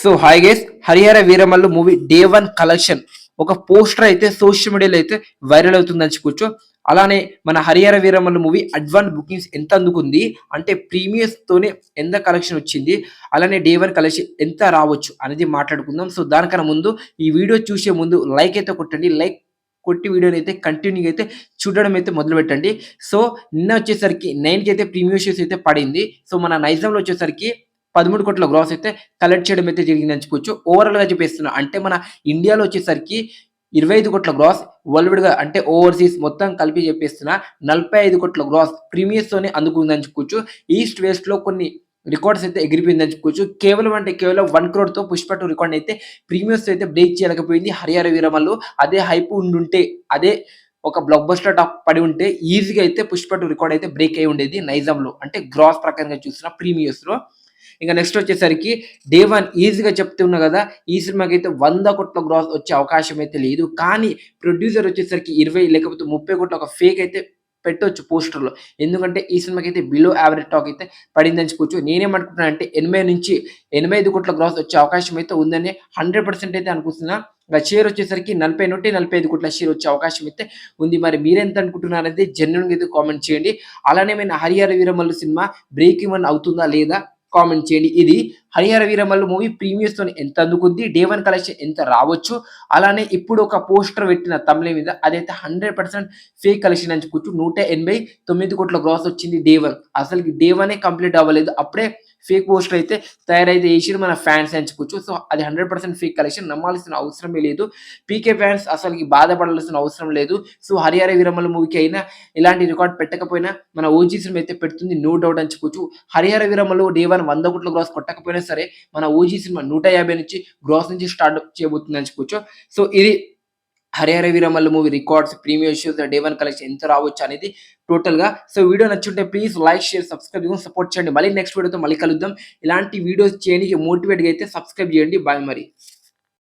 So hi guys Harihara Veeramallu movie day one collection ఒక poster అయితే social మీడియాలో అయితే వైరల్ అవుతుందని చెప్పుకోవచ్చు అలానే మన Harihara Veeramallu movie advance bookings ఎంత అందుకుంది? అంటే ప్రీమియర్స్ తోనే ఎంత కలెక్షన్ వచ్చింది? అలానే డే వన్ కలెక్షన్ ఎంత రావచ్చు అనేది మాట్లాడుకుందాం. సో దానికన్నా ముందు ఈ వీడియో చూసే ముందు లైక్ అయితే కొట్టండి. లైక్ కొట్టి వీడియోని అయితే కంటిన్యూ అయితే చూడడం అయితే మొదలు పెట్టండి. సో నిన్న వచ్చేసరికి నైన్కి అయితే ప్రీమియర్ షోస్ అయితే పడింది. సో మన నైజంలో వచ్చేసరికి పదమూడు కోట్ల గ్రాస్ అయితే కలెక్ట్ చేయడం అయితే జరిగిందని చెప్పుకోవచ్చు ఓవరాల్గా చెప్పేస్తున్నా అంటే మన ఇండియాలో వచ్చేసరికి ఇరవై ఐదు కోట్ల గ్రాస్ వరల్డ్గా అంటే ఓవర్సీస్ మొత్తం కలిపి చెప్పేస్తున్నా నలభై ఐదు కోట్ల గ్రాస్ ప్రీమియర్స్తోనే అందుకుందని చెప్పుకోవచ్చు ఈస్ట్ వెస్ట్లో కొన్ని రికార్డ్స్ అయితే ఎగిరిపోయిందని చెప్పుకోవచ్చు కేవలం అంటే కేవలం వన్ క్రోడ్తో పుష్ప టూ రికార్డ్ అయితే ప్రీమియర్స్ అయితే బ్రేక్ చేయలేకపోయింది హరిహర వీరమల్లు. అదే హైప్ ఉండుంటే అదే ఒక బ్లాక్ బస్టర్ టాప్ పడి ఉంటే ఈజీగా అయితే పుష్ప టూ రికార్డ్ అయితే బ్రేక్ అయి ఉండేది నైజాంలో. అంటే గ్రాస్ ప్రకారంగా చూసిన ప్రీమియర్స్లో ఇంకా నెక్స్ట్ వచ్చేసరికి డే వన్ ఈజీగా చెప్తున్నా కదా ఈ సినిమాకి అయితే వంద కోట్ల గ్రాస్ వచ్చే అవకాశం అయితే లేదు. కానీ ప్రొడ్యూసర్ వచ్చేసరికి ఇరవై లేకపోతే ముప్పై కోట్ల ఒక ఫేక్ అయితే పెట్టొచ్చు పోస్టర్లో. ఎందుకంటే ఈ సినిమాకి అయితే బిలో యావరేజ్ టాక్ అయితే పడిందని చెప్పుకోవచ్చు నేనేమనుకుంటున్నా అంటే ఎనభై నుంచి ఎనభై ఐదు కోట్ల గ్రాస్ వచ్చే అవకాశం అయితే ఉందని హండ్రెడ్ పర్సెంట్ అయితే అనుకుంటున్నా. ఇంకా షేర్ వచ్చేసరికి నలభై నుండి నలభై ఐదు కోట్ల షేర్ వచ్చే అవకాశం అయితే ఉంది. మరి మీరెంత అనుకుంటున్నారనేది జెన్యున్గా అయితే కామెంట్ చేయండి. అలానే మన హరిహర వీరమల్లు సినిమా బ్రేక్ ఇవన్ అవుతుందా లేదా కామెంట్ చేయండి. ఇది హరిహర వీరమల్లు మూవీ ప్రీమియర్స్తో ఎంత అందుకుంది డే వన్ కలెక్షన్ ఎంత రావచ్చు? అలానే ఇప్పుడు ఒక పోస్టర్ పెట్టిన తమిళ మీద అదైతే హండ్రెడ్ పర్సెంట్ ఫేక్ కలెక్షన్ అని చెప్పొచ్చు నూట ఎనభై తొమ్మిది కోట్ల గ్రాస్ వచ్చింది డే వన్. అసలు డే వనే కంప్లీట్ అవ్వలేదు. అప్పుడే ఫేక్ పోస్టర్ అయితే తయారైతే చేసిరు మన ఫ్యాన్స్ అని సో అది హండ్రెడ్ పర్సెంట్ ఫేక్ కలెక్షన్ నమ్మాల్సిన అవసరమే లేదు. పీకే ఫ్యాన్స్ అసలు బాధపడాల్సిన అవసరం లేదు. సో హరిహర వీరమల్లు మూవీకి అయినా ఇలాంటి రికార్డ్ పెట్టకపోయినా మన ఓజీ సినిమా అయితే పెడుతుంది. నో డౌట్ అని చెప్పుకోవచ్చు. హరిహర వీరమల్లు డే వన్ వంద కోట్ల గ్రాస్ కొట్టకపోయినా సరే మన ఓజీ సినిమా నూట యాభై నుంచి గ్రాస్ నుంచి స్టార్ట్ చేయబోతుంది అని చెప్పుకోవచ్చు. సో ఇది Harihara Veeramallu movie records premiere shows day one collection ఎంత రావచ్చు అనేది టోటల్గా. So video నచ్చుంటే please like share subscribe support చేయండి. మళ్ళీ నెక్స్ట్ వీడియోతో మళ్ళీ కలుద్దాం. ఇలాంటి వీడియోస్ చేయడానికి మోటివేట్గా అయితే సబ్స్క్రైబ్ చేయండి. బాయ్ మరి.